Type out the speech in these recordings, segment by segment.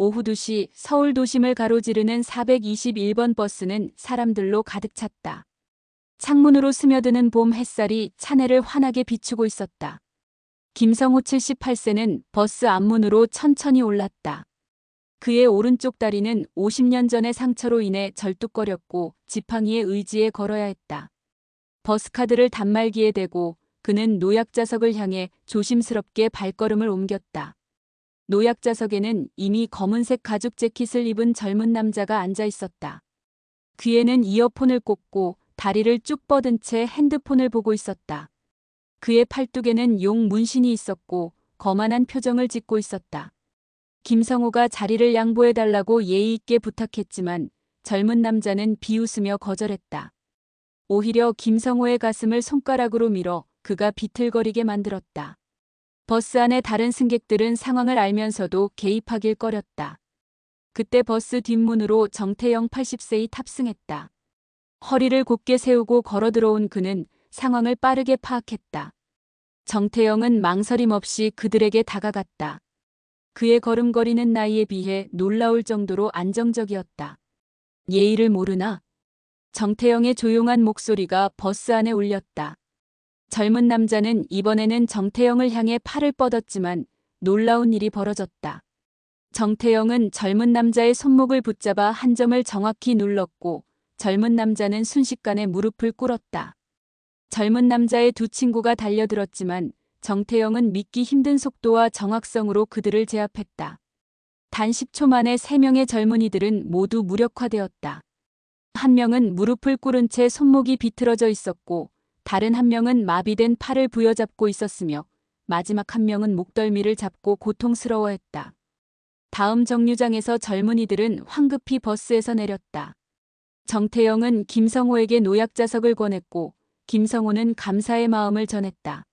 오후 2시 서울 도심을 가로지르는 421번 버스는 사람들로 가득 찼다. 창문으로 스며드는 봄 햇살이 차내를 환하게 비추고 있었다. 김성호 78세는 버스 앞문으로 천천히 올랐다. 그의 오른쪽 다리는 50년 전의 상처로 인해 절뚝거렸고 지팡이에 의지해 걸어야 했다. 버스카드를 단말기에 대고 그는 노약자석을 향해 조심스럽게 발걸음을 옮겼다. 노약자석에는 이미 검은색 가죽 재킷을 입은 젊은 남자가 앉아 있었다. 귀에는 이어폰을 꽂고 다리를 쭉 뻗은 채 핸드폰을 보고 있었다. 그의 팔뚝에는 용 문신이 있었고 거만한 표정을 짓고 있었다. 김성호가 자리를 양보해달라고 예의 있게 부탁했지만 젊은 남자는 비웃으며 거절했다. 오히려 김성호의 가슴을 손가락으로 밀어 그가 비틀거리게 만들었다. 버스 안의 다른 승객들은 상황을 알면서도 개입하길 꺼렸다. 그때 버스 뒷문으로 정태영 80세이 탑승했다. 허리를 곧게 세우고 걸어 들어온 그는 상황을 빠르게 파악했다. 정태영은 망설임 없이 그들에게 다가갔다. 그의 걸음거리는 나이에 비해 놀라울 정도로 안정적이었다. 예의를 모르나? 정태영의 조용한 목소리가 버스 안에 울렸다. 젊은 남자는 이번에는 정태영을 향해 팔을 뻗었지만 놀라운 일이 벌어졌다. 정태영은 젊은 남자의 손목을 붙잡아 한 점을 정확히 눌렀고 젊은 남자는 순식간에 무릎을 꿇었다. 젊은 남자의 두 친구가 달려들었지만 정태영은 믿기 힘든 속도와 정확성으로 그들을 제압했다. 단 10초 만에 3명의 젊은이들은 모두 무력화되었다. 한 명은 무릎을 꿇은 채 손목이 비틀어져 있었고 다른 한 명은 마비된 팔을 부여잡고 있었으며 마지막 한 명은 목덜미를 잡고 고통스러워했다. 다음 정류장에서 젊은이들은 황급히 버스에서 내렸다. 정태영은 김성호에게 노약자석을 권했고 김성호는 감사의 마음을 전했다.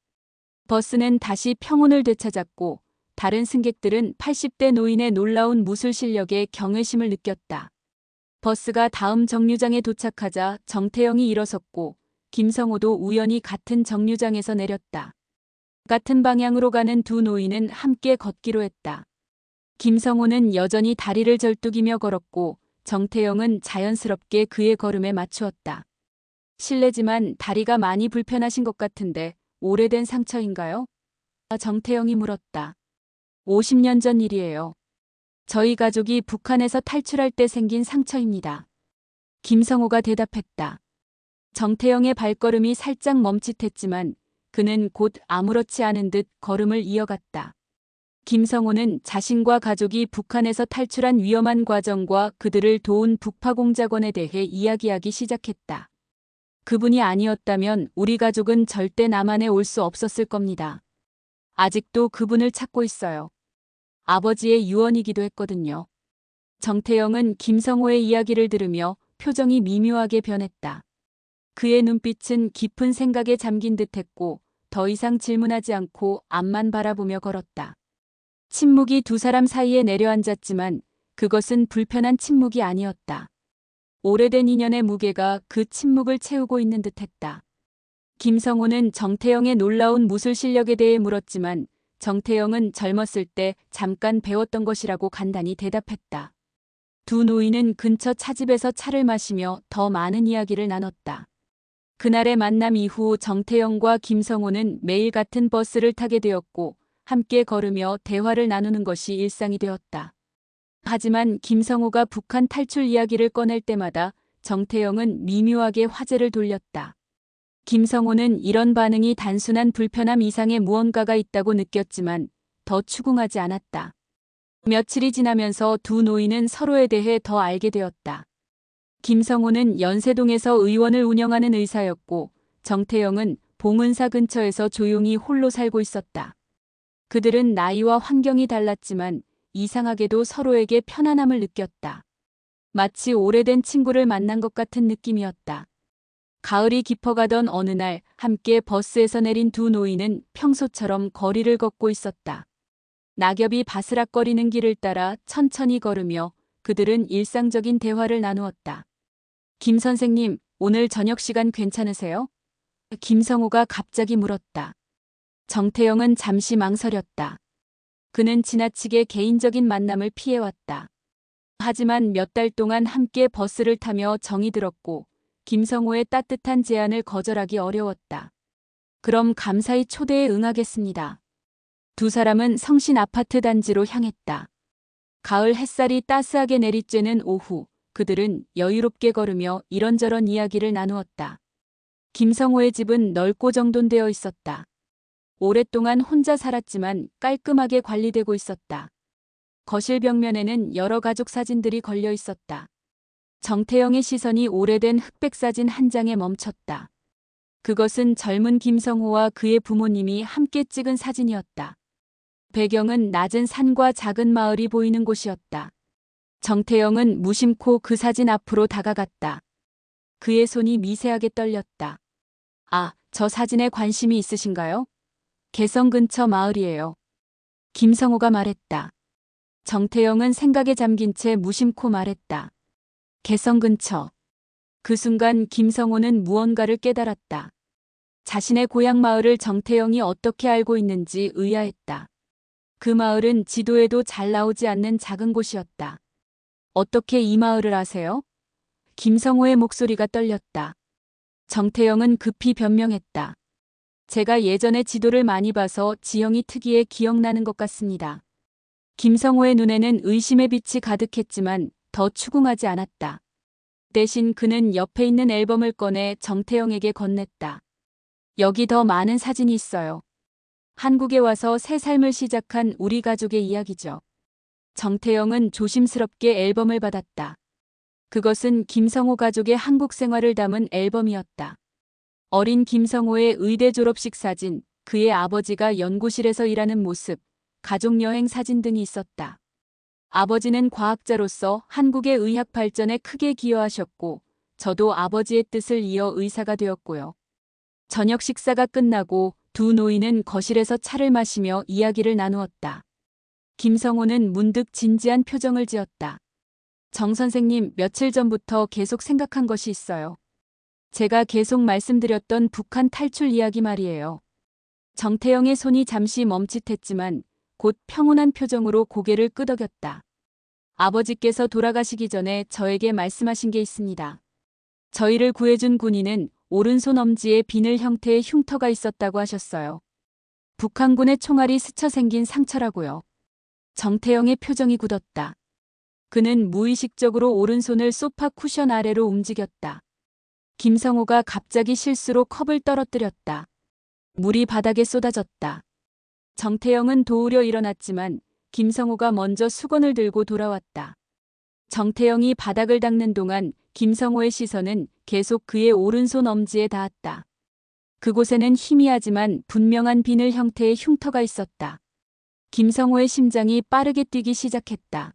버스는 다시 평온을 되찾았고 다른 승객들은 80대 노인의 놀라운 무술 실력에 경외심을 느꼈다. 버스가 다음 정류장에 도착하자 정태영이 일어섰고 김성호도 우연히 같은 정류장에서 내렸다. 같은 방향으로 가는 두 노인은 함께 걷기로 했다. 김성호는 여전히 다리를 절뚝이며 걸었고 정태영은 자연스럽게 그의 걸음에 맞추었다. 실례지만 다리가 많이 불편하신 것 같은데 오래된 상처인가요? 정태영이 물었다. 50년 전 일이에요. 저희 가족이 북한에서 탈출할 때 생긴 상처입니다. 김성호가 대답했다. 정태영의 발걸음이 살짝 멈칫했지만 그는 곧 아무렇지 않은 듯 걸음을 이어갔다. 김성호는 자신과 가족이 북한에서 탈출한 위험한 과정과 그들을 도운 북파공작원에 대해 이야기하기 시작했다. 그분이 아니었다면 우리 가족은 절대 남한에 올 수 없었을 겁니다. 아직도 그분을 찾고 있어요. 아버지의 유언이기도 했거든요. 정태영은 김성호의 이야기를 들으며 표정이 미묘하게 변했다. 그의 눈빛은 깊은 생각에 잠긴 듯 했고 더 이상 질문하지 않고 앞만 바라보며 걸었다. 침묵이 두 사람 사이에 내려앉았지만 그것은 불편한 침묵이 아니었다. 오래된 인연의 무게가 그 침묵을 채우고 있는 듯 했다. 김성호는 정태영의 놀라운 무술 실력에 대해 물었지만 정태영은 젊었을 때 잠깐 배웠던 것이라고 간단히 대답했다. 두 노인은 근처 차집에서 차를 마시며 더 많은 이야기를 나눴다. 그날의 만남 이후 정태영과 김성호는 매일 같은 버스를 타게 되었고 함께 걸으며 대화를 나누는 것이 일상이 되었다. 하지만 김성호가 북한 탈출 이야기를 꺼낼 때마다 정태영은 미묘하게 화제를 돌렸다. 김성호는 이런 반응이 단순한 불편함 이상의 무언가가 있다고 느꼈지만 더 추궁하지 않았다. 며칠이 지나면서 두 노인은 서로에 대해 더 알게 되었다. 김성호는 연세동에서 의원을 운영하는 의사였고 정태영은 봉은사 근처에서 조용히 홀로 살고 있었다. 그들은 나이와 환경이 달랐지만 이상하게도 서로에게 편안함을 느꼈다. 마치 오래된 친구를 만난 것 같은 느낌이었다. 가을이 깊어가던 어느 날 함께 버스에서 내린 두 노인은 평소처럼 거리를 걷고 있었다. 낙엽이 바스락거리는 길을 따라 천천히 걸으며 그들은 일상적인 대화를 나누었다. 김 선생님, 오늘 저녁 시간 괜찮으세요? 김성호가 갑자기 물었다. 정태영은 잠시 망설였다. 그는 지나치게 개인적인 만남을 피해왔다. 하지만 몇 달 동안 함께 버스를 타며 정이 들었고 김성호의 따뜻한 제안을 거절하기 어려웠다. 그럼 감사히 초대에 응하겠습니다. 두 사람은 성신 아파트 단지로 향했다. 가을 햇살이 따스하게 내리쬐는 오후, 그들은 여유롭게 걸으며 이런저런 이야기를 나누었다. 김성호의 집은 넓고 정돈되어 있었다. 오랫동안 혼자 살았지만 깔끔하게 관리되고 있었다. 거실 벽면에는 여러 가족 사진들이 걸려 있었다. 정태영의 시선이 오래된 흑백 사진 한 장에 멈췄다. 그것은 젊은 김성호와 그의 부모님이 함께 찍은 사진이었다. 배경은 낮은 산과 작은 마을이 보이는 곳이었다. 정태영은 무심코 그 사진 앞으로 다가갔다. 그의 손이 미세하게 떨렸다. 아, 저 사진에 관심이 있으신가요? 개성 근처 마을이에요. 김성호가 말했다. 정태영은 생각에 잠긴 채 무심코 말했다. 개성 근처. 그 순간 김성호는 무언가를 깨달았다. 자신의 고향 마을을 정태영이 어떻게 알고 있는지 의아했다. 그 마을은 지도에도 잘 나오지 않는 작은 곳이었다. 어떻게 이 마을을 아세요? 김성호의 목소리가 떨렸다. 정태영은 급히 변명했다. 제가 예전에 지도를 많이 봐서 지형이 특이해 기억나는 것 같습니다. 김성호의 눈에는 의심의 빛이 가득했지만 더 추궁하지 않았다. 대신 그는 옆에 있는 앨범을 꺼내 정태영에게 건넸다. 여기 더 많은 사진이 있어요. 한국에 와서 새 삶을 시작한 우리 가족의 이야기죠. 정태영은 조심스럽게 앨범을 받았다. 그것은 김성호 가족의 한국 생활을 담은 앨범이었다. 어린 김성호의 의대 졸업식 사진, 그의 아버지가 연구실에서 일하는 모습, 가족여행 사진 등이 있었다. 아버지는 과학자로서 한국의 의학 발전에 크게 기여하셨고, 저도 아버지의 뜻을 이어 의사가 되었고요. 저녁 식사가 끝나고 두 노인은 거실에서 차를 마시며 이야기를 나누었다. 김성호는 문득 진지한 표정을 지었다. 정 선생님, 며칠 전부터 계속 생각한 것이 있어요. 제가 계속 말씀드렸던 북한 탈출 이야기 말이에요. 정태영의 손이 잠시 멈칫했지만 곧 평온한 표정으로 고개를 끄덕였다. 아버지께서 돌아가시기 전에 저에게 말씀하신 게 있습니다. 저희를 구해준 군인은 오른손 엄지에 비늘 형태의 흉터가 있었다고 하셨어요. 북한군의 총알이 스쳐 생긴 상처라고요. 정태영의 표정이 굳었다. 그는 무의식적으로 오른손을 소파 쿠션 아래로 움직였다. 김성호가 갑자기 실수로 컵을 떨어뜨렸다. 물이 바닥에 쏟아졌다. 정태영은 도우려 일어났지만 김성호가 먼저 수건을 들고 돌아왔다. 정태영이 바닥을 닦는 동안 김성호의 시선은 계속 그의 오른손 엄지에 닿았다. 그곳에는 희미하지만 분명한 비늘 형태의 흉터가 있었다. 김성호의 심장이 빠르게 뛰기 시작했다.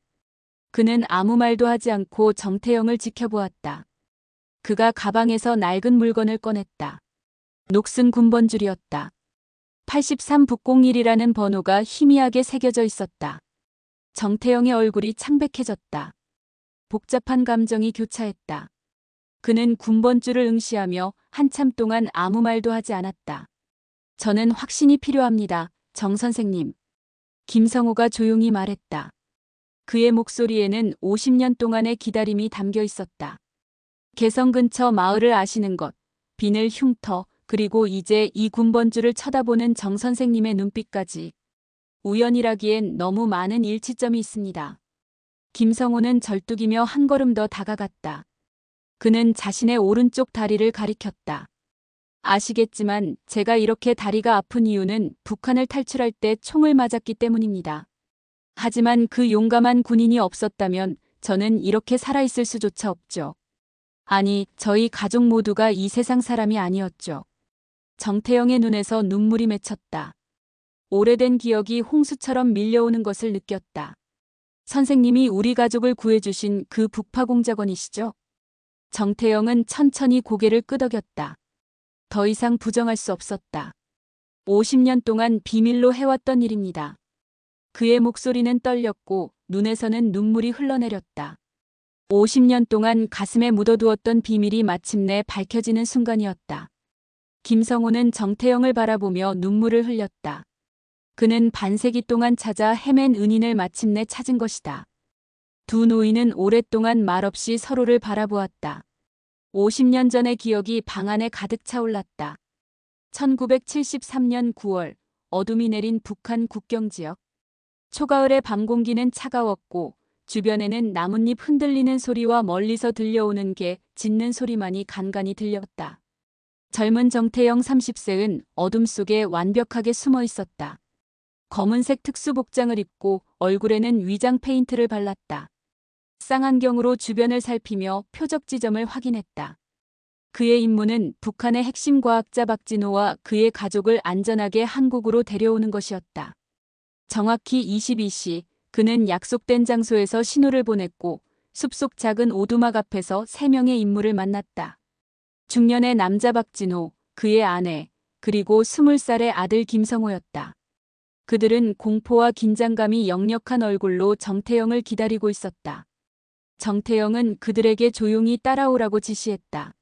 그는 아무 말도 하지 않고 정태영을 지켜보았다. 그가 가방에서 낡은 물건을 꺼냈다. 녹슨 군번줄이었다. 83601이라는 번호가 희미하게 새겨져 있었다. 정태영의 얼굴이 창백해졌다. 복잡한 감정이 교차했다. 그는 군번줄을 응시하며 한참 동안 아무 말도 하지 않았다. 저는 확신이 필요합니다, 정 선생님. 김성호가 조용히 말했다. 그의 목소리에는 50년 동안의 기다림이 담겨 있었다. 개성 근처 마을을 아시는 것, 비늘 흉터, 그리고 이제 이 군번줄을 쳐다보는 정 선생님의 눈빛까지. 우연이라기엔 너무 많은 일치점이 있습니다. 김성호는 절뚝이며 한 걸음 더 다가갔다. 그는 자신의 오른쪽 다리를 가리켰다. 아시겠지만 제가 이렇게 다리가 아픈 이유는 북한을 탈출할 때 총을 맞았기 때문입니다. 하지만 그 용감한 군인이 없었다면 저는 이렇게 살아있을 수조차 없죠. 아니, 저희 가족 모두가 이 세상 사람이 아니었죠. 정태영의 눈에서 눈물이 맺혔다. 오래된 기억이 홍수처럼 밀려오는 것을 느꼈다. 선생님이 우리 가족을 구해주신 그 북파공작원이시죠? 정태영은 천천히 고개를 끄덕였다. 더 이상 부정할 수 없었다. 50년 동안 비밀로 해왔던 일입니다. 그의 목소리는 떨렸고 눈에서는 눈물이 흘러내렸다. 50년 동안 가슴에 묻어두었던 비밀이 마침내 밝혀지는 순간이었다. 김성호는 정태영을 바라보며 눈물을 흘렸다. 그는 반세기 동안 찾아 헤맨 은인을 마침내 찾은 것이다. 두 노인은 오랫동안 말없이 서로를 바라보았다. 50년 전의 기억이 방 안에 가득 차올랐다. 1973년 9월 어둠이 내린 북한 국경 지역. 초가을의 밤 공기는 차가웠고 주변에는 나뭇잎 흔들리는 소리와 멀리서 들려오는 개 짖는 소리만이 간간히 들렸다. 젊은 정태영 30세은 어둠 속에 완벽하게 숨어 있었다. 검은색 특수복장을 입고 얼굴에는 위장 페인트를 발랐다. 쌍안경으로 주변을 살피며 표적 지점을 확인했다. 그의 임무는 북한의 핵심 과학자 박진호와 그의 가족을 안전하게 한국으로 데려오는 것이었다. 정확히 22시 그는 약속된 장소에서 신호를 보냈고 숲속 작은 오두막 앞에서 세 명의 인물을 만났다. 중년의 남자 박진호, 그의 아내, 그리고 20살의 아들 김성호였다. 그들은 공포와 긴장감이 역력한 얼굴로 정태영을 기다리고 있었다. 정태영은 그들에게 조용히 따라오라고 지시했다.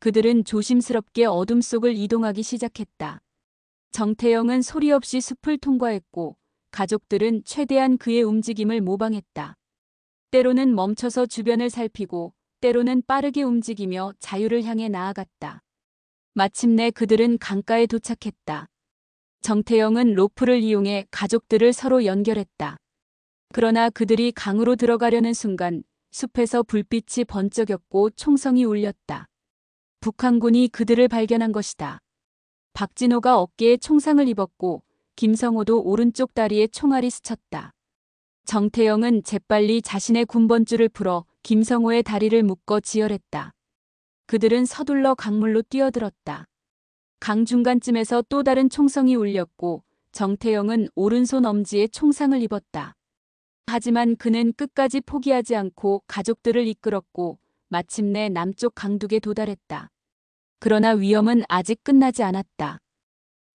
그들은 조심스럽게 어둠 속을 이동하기 시작했다. 정태영은 소리 없이 숲을 통과했고 가족들은 최대한 그의 움직임을 모방했다. 때로는 멈춰서 주변을 살피고 때로는 빠르게 움직이며 자유를 향해 나아갔다. 마침내 그들은 강가에 도착했다. 정태영은 로프를 이용해 가족들을 서로 연결했다. 그러나 그들이 강으로 들어가려는 순간 숲에서 불빛이 번쩍였고 총성이 울렸다. 북한군이 그들을 발견한 것이다. 박진호가 어깨에 총상을 입었고 김성호도 오른쪽 다리에 총알이 스쳤다. 정태영은 재빨리 자신의 군번줄을 풀어 김성호의 다리를 묶어 지혈했다. 그들은 서둘러 강물로 뛰어들었다. 강 중간쯤에서 또 다른 총성이 울렸고 정태영은 오른손 엄지에 총상을 입었다. 하지만 그는 끝까지 포기하지 않고 가족들을 이끌었고 마침내 남쪽 강둑에 도달했다. 그러나 위험은 아직 끝나지 않았다.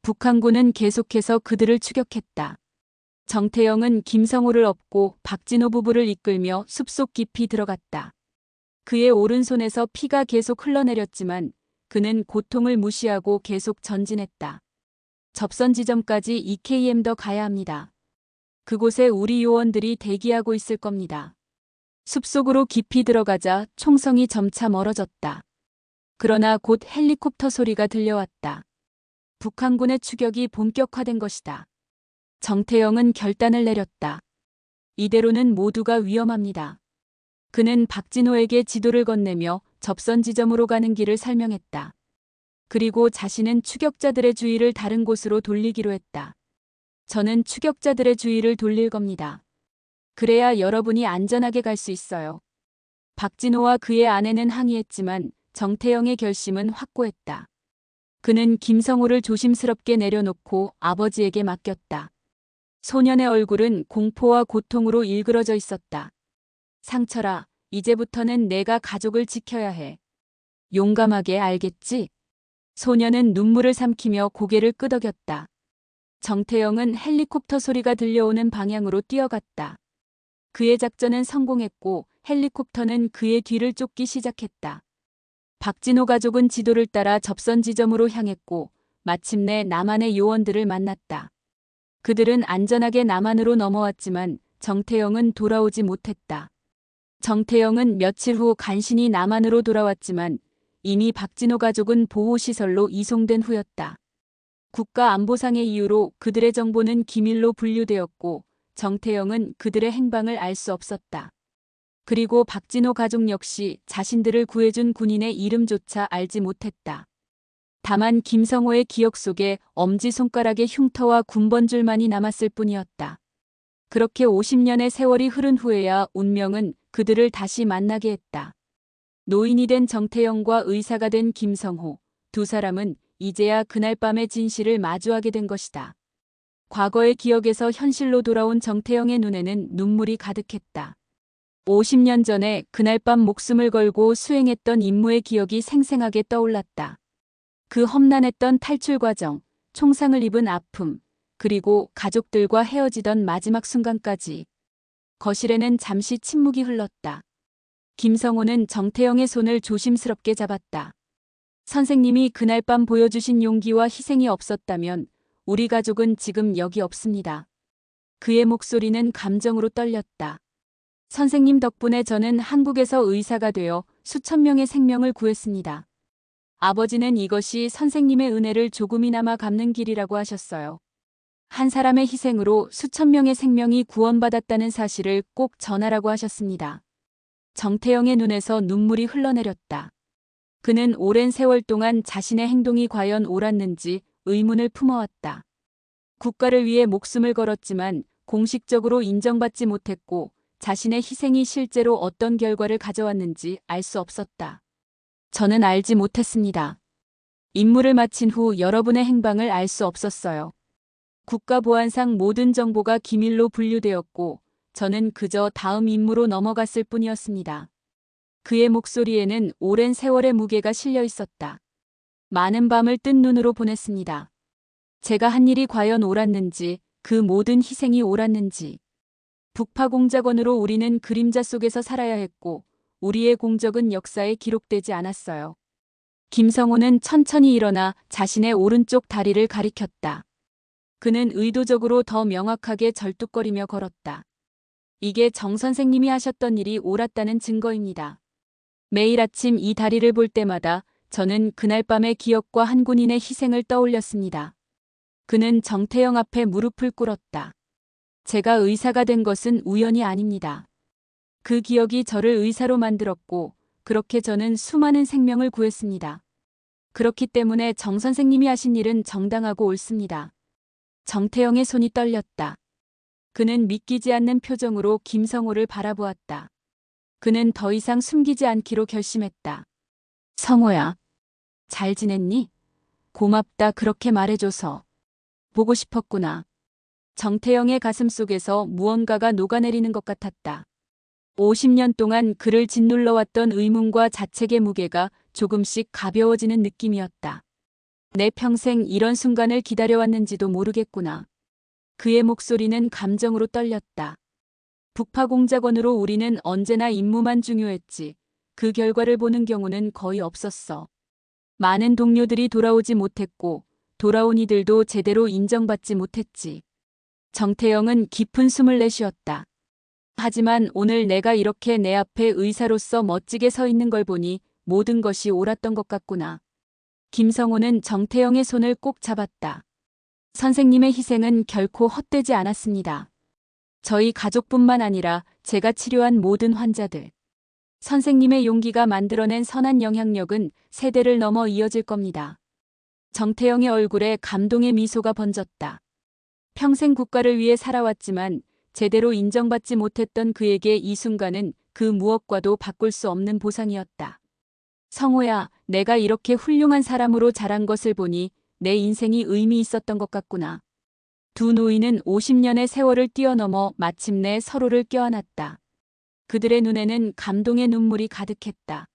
북한군은 계속해서 그들을 추격했다. 정태영은 김성호를 업고 박진호 부부를 이끌며 숲속 깊이 들어갔다. 그의 오른손에서 피가 계속 흘러내렸지만 그는 고통을 무시하고 계속 전진했다. 접선 지점까지 EKM 더 가야 합니다. 그곳에 우리 요원들이 대기하고 있을 겁니다. 숲속으로 깊이 들어가자 총성이 점차 멀어졌다. 그러나 곧 헬리콥터 소리가 들려왔다. 북한군의 추격이 본격화된 것이다. 정태영은 결단을 내렸다. 이대로는 모두가 위험합니다. 그는 박진호에게 지도를 건네며 접선 지점으로 가는 길을 설명했다. 그리고 자신은 추격자들의 주의를 다른 곳으로 돌리기로 했다. 저는 추격자들의 주의를 돌릴 겁니다. 그래야 여러분이 안전하게 갈 수 있어요. 박진호와 그의 아내는 항의했지만 정태영의 결심은 확고했다. 그는 김성호를 조심스럽게 내려놓고 아버지에게 맡겼다. 소년의 얼굴은 공포와 고통으로 일그러져 있었다. 상철아, 이제부터는 내가 가족을 지켜야 해. 용감하게 알겠지? 소년은 눈물을 삼키며 고개를 끄덕였다. 정태영은 헬리콥터 소리가 들려오는 방향으로 뛰어갔다. 그의 작전은 성공했고 헬리콥터는 그의 뒤를 쫓기 시작했다. 박진호 가족은 지도를 따라 접선 지점으로 향했고 마침내 남한의 요원들을 만났다. 그들은 안전하게 남한으로 넘어왔지만 정태영은 돌아오지 못했다. 정태영은 며칠 후 간신히 남한으로 돌아왔지만 이미 박진호 가족은 보호시설로 이송된 후였다. 국가안보상의 이유로 그들의 정보는 기밀로 분류되었고 정태영은 그들의 행방을 알 수 없었다. 그리고 박진호 가족 역시 자신들을 구해준 군인의 이름조차 알지 못했다. 다만 김성호의 기억 속에 엄지손가락의 흉터와 군번줄만이 남았을 뿐이었다. 그렇게 50년의 세월이 흐른 후에야 운명은 그들을 다시 만나게 했다. 노인이 된 정태영과 의사가 된 김성호 두 사람은 이제야 그날 밤의 진실을 마주하게 된 것이다. 과거의 기억에서 현실로 돌아온 정태영의 눈에는 눈물이 가득했다. 50년 전에 그날 밤 목숨을 걸고 수행했던 임무의 기억이 생생하게 떠올랐다. 그 험난했던 탈출 과정, 총상을 입은 아픔, 그리고 가족들과 헤어지던 마지막 순간까지. 거실에는 잠시 침묵이 흘렀다. 김성호는 정태영의 손을 조심스럽게 잡았다. 선생님이 그날 밤 보여주신 용기와 희생이 없었다면 우리 가족은 지금 여기 없습니다. 그의 목소리는 감정으로 떨렸다. 선생님 덕분에 저는 한국에서 의사가 되어 수천 명의 생명을 구했습니다. 아버지는 이것이 선생님의 은혜를 조금이나마 갚는 길이라고 하셨어요. 한 사람의 희생으로 수천 명의 생명이 구원받았다는 사실을 꼭 전하라고 하셨습니다. 정태영의 눈에서 눈물이 흘러내렸다. 그는 오랜 세월 동안 자신의 행동이 과연 옳았는지 의문을 품어왔다. 국가를 위해 목숨을 걸었지만 공식적으로 인정받지 못했고 자신의 희생이 실제로 어떤 결과를 가져왔는지 알 수 없었다. 저는 알지 못했습니다. 임무를 마친 후 여러분의 행방을 알 수 없었어요. 국가보안상 모든 정보가 기밀로 분류되었고 저는 그저 다음 임무로 넘어갔을 뿐이었습니다. 그의 목소리에는 오랜 세월의 무게가 실려 있었다. 많은 밤을 뜬 눈으로 보냈습니다. 제가 한 일이 과연 옳았는지, 그 모든 희생이 옳았는지. 북파 공작원으로 우리는 그림자 속에서 살아야 했고, 우리의 공적은 역사에 기록되지 않았어요. 김성호는 천천히 일어나 자신의 오른쪽 다리를 가리켰다. 그는 의도적으로 더 명확하게 절뚝거리며 걸었다. 이게 정 선생님이 하셨던 일이 옳았다는 증거입니다. 매일 아침 이 다리를 볼 때마다 저는 그날 밤의 기억과 한 군인의 희생을 떠올렸습니다. 그는 정태영 앞에 무릎을 꿇었다. 제가 의사가 된 것은 우연이 아닙니다. 그 기억이 저를 의사로 만들었고, 그렇게 저는 수많은 생명을 구했습니다. 그렇기 때문에 정 선생님이 하신 일은 정당하고 옳습니다. 정태영의 손이 떨렸다. 그는 믿기지 않는 표정으로 김성호를 바라보았다. 그는 더 이상 숨기지 않기로 결심했다. 성호야, 잘 지냈니? 고맙다 그렇게 말해줘서. 보고 싶었구나. 정태영의 가슴 속에서 무언가가 녹아내리는 것 같았다. 50년 동안 그를 짓눌러왔던 의문과 자책의 무게가 조금씩 가벼워지는 느낌이었다. 내 평생 이런 순간을 기다려왔는지도 모르겠구나. 그의 목소리는 감정으로 떨렸다. 북파공작원으로 우리는 언제나 임무만 중요했지. 그 결과를 보는 경우는 거의 없었어. 많은 동료들이 돌아오지 못했고, 돌아온 이들도 제대로 인정받지 못했지. 정태영은 깊은 숨을 내쉬었다. 하지만 오늘 내가 이렇게 내 앞에 의사로서 멋지게 서 있는 걸 보니 모든 것이 옳았던 것 같구나. 김성호는 정태영의 손을 꼭 잡았다. 선생님의 희생은 결코 헛되지 않았습니다. 저희 가족뿐만 아니라 제가 치료한 모든 환자들. 선생님의 용기가 만들어낸 선한 영향력은 세대를 넘어 이어질 겁니다. 정태영의 얼굴에 감동의 미소가 번졌다. 평생 국가를 위해 살아왔지만 제대로 인정받지 못했던 그에게 이 순간은 그 무엇과도 바꿀 수 없는 보상이었다. 성호야, 내가 이렇게 훌륭한 사람으로 자란 것을 보니 내 인생이 의미 있었던 것 같구나. 두 노인은 50년의 세월을 뛰어넘어 마침내 서로를 껴안았다. 그들의 눈에는 감동의 눈물이 가득했다.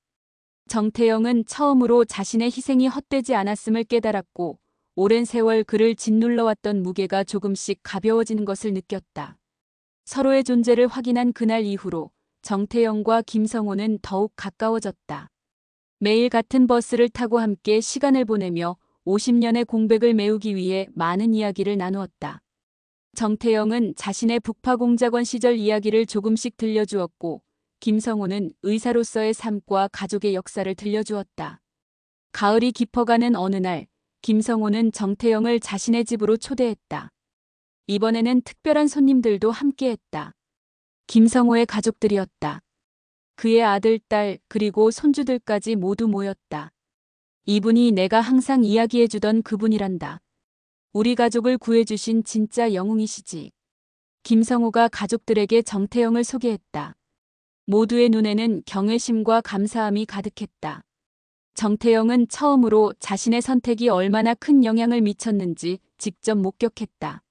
정태영은 처음으로 자신의 희생이 헛되지 않았음을 깨달았고 오랜 세월 그를 짓눌러왔던 무게가 조금씩 가벼워지는 것을 느꼈다. 서로의 존재를 확인한 그날 이후로 정태영과 김성호는 더욱 가까워졌다. 매일 같은 버스를 타고 함께 시간을 보내며 50년의 공백을 메우기 위해 많은 이야기를 나누었다. 정태영은 자신의 북파공작원 시절 이야기를 조금씩 들려주었고 김성호는 의사로서의 삶과 가족의 역사를 들려주었다. 가을이 깊어가는 어느 날 김성호는 정태영을 자신의 집으로 초대했다. 이번에는 특별한 손님들도 함께했다. 김성호의 가족들이었다. 그의 아들, 딸, 그리고 손주들까지 모두 모였다. 이분이 내가 항상 이야기해주던 그분이란다. 우리 가족을 구해주신 진짜 영웅이시지. 김성호가 가족들에게 정태영을 소개했다. 모두의 눈에는 경외심과 감사함이 가득했다. 정태영은 처음으로 자신의 선택이 얼마나 큰 영향을 미쳤는지 직접 목격했다.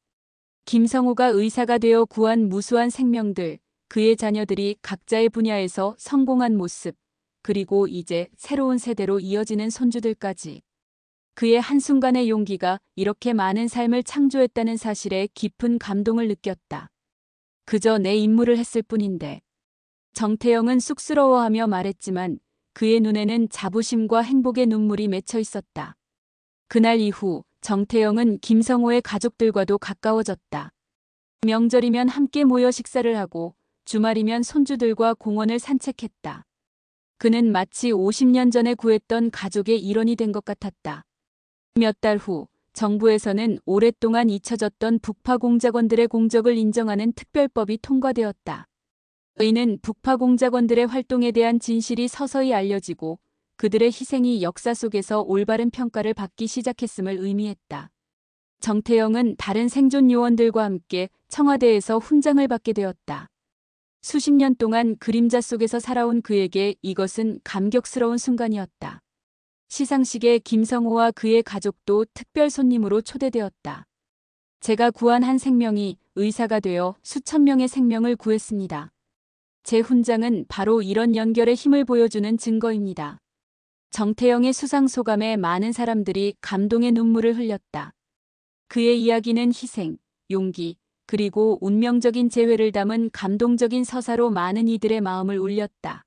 김성호가 의사가 되어 구한 무수한 생명들, 그의 자녀들이 각자의 분야에서 성공한 모습, 그리고 이제 새로운 세대로 이어지는 손주들까지. 그의 한순간의 용기가 이렇게 많은 삶을 창조했다는 사실에 깊은 감동을 느꼈다. 그저 내 임무를 했을 뿐인데. 정태영은 쑥스러워하며 말했지만 그의 눈에는 자부심과 행복의 눈물이 맺혀 있었다. 그날 이후 정태영은 김성호의 가족들과도 가까워졌다. 명절이면 함께 모여 식사를 하고 주말이면 손주들과 공원을 산책했다. 그는 마치 50년 전에 구했던 가족의 일원이 된 것 같았다. 몇 달 후 정부에서는 오랫동안 잊혀졌던 북파 공작원들의 공적을 인정하는 특별법이 통과되었다. 이는 북파 공작원들의 활동에 대한 진실이 서서히 알려지고 그들의 희생이 역사 속에서 올바른 평가를 받기 시작했음을 의미했다. 정태영은 다른 생존 요원들과 함께 청와대에서 훈장을 받게 되었다. 수십 년 동안 그림자 속에서 살아온 그에게 이것은 감격스러운 순간이었다. 시상식에 김성호와 그의 가족도 특별 손님으로 초대되었다. 제가 구한 한 생명이 의사가 되어 수천 명의 생명을 구했습니다. 제 훈장은 바로 이런 연결의 힘을 보여주는 증거입니다. 정태영의 수상 소감에 많은 사람들이 감동의 눈물을 흘렸다. 그의 이야기는 희생, 용기, 그리고 운명적인 재회를 담은 감동적인 서사로 많은 이들의 마음을 울렸다.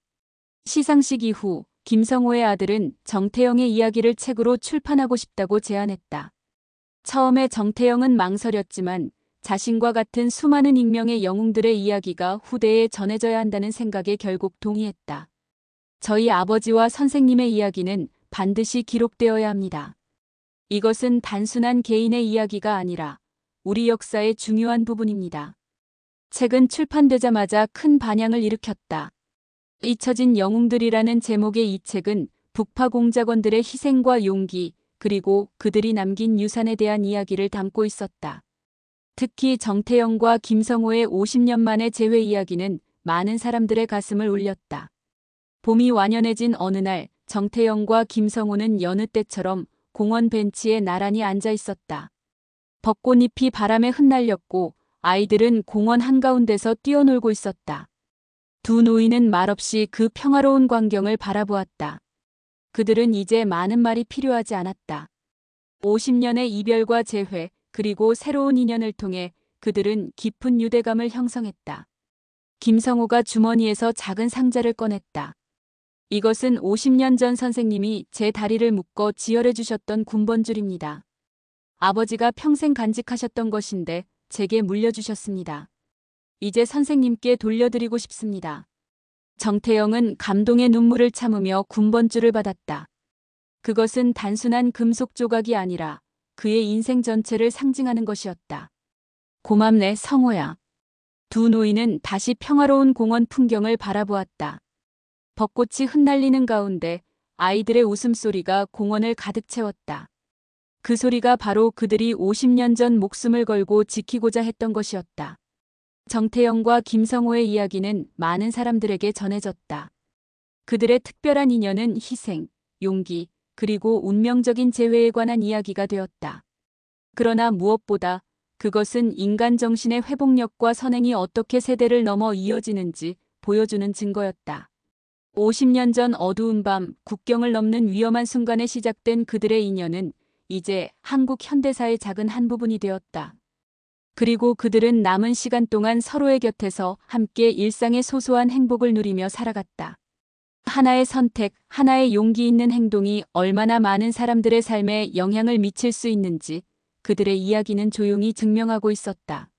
시상식 이후 김성호의 아들은 정태영의 이야기를 책으로 출판하고 싶다고 제안했다. 처음에 정태영은 망설였지만 자신과 같은 수많은 익명의 영웅들의 이야기가 후대에 전해져야 한다는 생각에 결국 동의했다. 저희 아버지와 선생님의 이야기는 반드시 기록되어야 합니다. 이것은 단순한 개인의 이야기가 아니라 우리 역사의 중요한 부분입니다. 책은 출판되자마자 큰 반향을 일으켰다. 잊혀진 영웅들이라는 제목의 이 책은 북파 공작원들의 희생과 용기, 그리고 그들이 남긴 유산에 대한 이야기를 담고 있었다. 특히 정태영과 김성호의 50년 만의 재회 이야기는 많은 사람들의 가슴을 울렸다. 봄이 완연해진 어느 날 정태영과 김성호는 여느 때처럼 공원 벤치에 나란히 앉아 있었다. 벚꽃잎이 바람에 흩날렸고 아이들은 공원 한가운데서 뛰어놀고 있었다. 두 노인은 말없이 그 평화로운 광경을 바라보았다. 그들은 이제 많은 말이 필요하지 않았다. 50년의 이별과 재회, 그리고 새로운 인연을 통해 그들은 깊은 유대감을 형성했다. 김성호가 주머니에서 작은 상자를 꺼냈다. 이것은 50년 전 선생님이 제 다리를 묶어 지혈해 주셨던 군번줄입니다. 아버지가 평생 간직하셨던 것인데 제게 물려주셨습니다. 이제 선생님께 돌려드리고 싶습니다. 정태영은 감동의 눈물을 참으며 군번줄을 받았다. 그것은 단순한 금속 조각이 아니라 그의 인생 전체를 상징하는 것이었다. 고맙네, 성호야. 두 노인은 다시 평화로운 공원 풍경을 바라보았다. 벚꽃이 흩날리는 가운데 아이들의 웃음소리가 공원을 가득 채웠다. 그 소리가 바로 그들이 50년 전 목숨을 걸고 지키고자 했던 것이었다. 정태영과 김성호의 이야기는 많은 사람들에게 전해졌다. 그들의 특별한 인연은 희생, 용기, 그리고 운명적인 재회에 관한 이야기가 되었다. 그러나 무엇보다 그것은 인간 정신의 회복력과 선행이 어떻게 세대를 넘어 이어지는지 보여주는 증거였다. 50년 전 어두운 밤 국경을 넘는 위험한 순간에 시작된 그들의 인연은 이제 한국 현대사의 작은 한 부분이 되었다. 그리고 그들은 남은 시간 동안 서로의 곁에서 함께 일상의 소소한 행복을 누리며 살아갔다. 하나의 선택, 하나의 용기 있는 행동이 얼마나 많은 사람들의 삶에 영향을 미칠 수 있는지 그들의 이야기는 조용히 증명하고 있었다.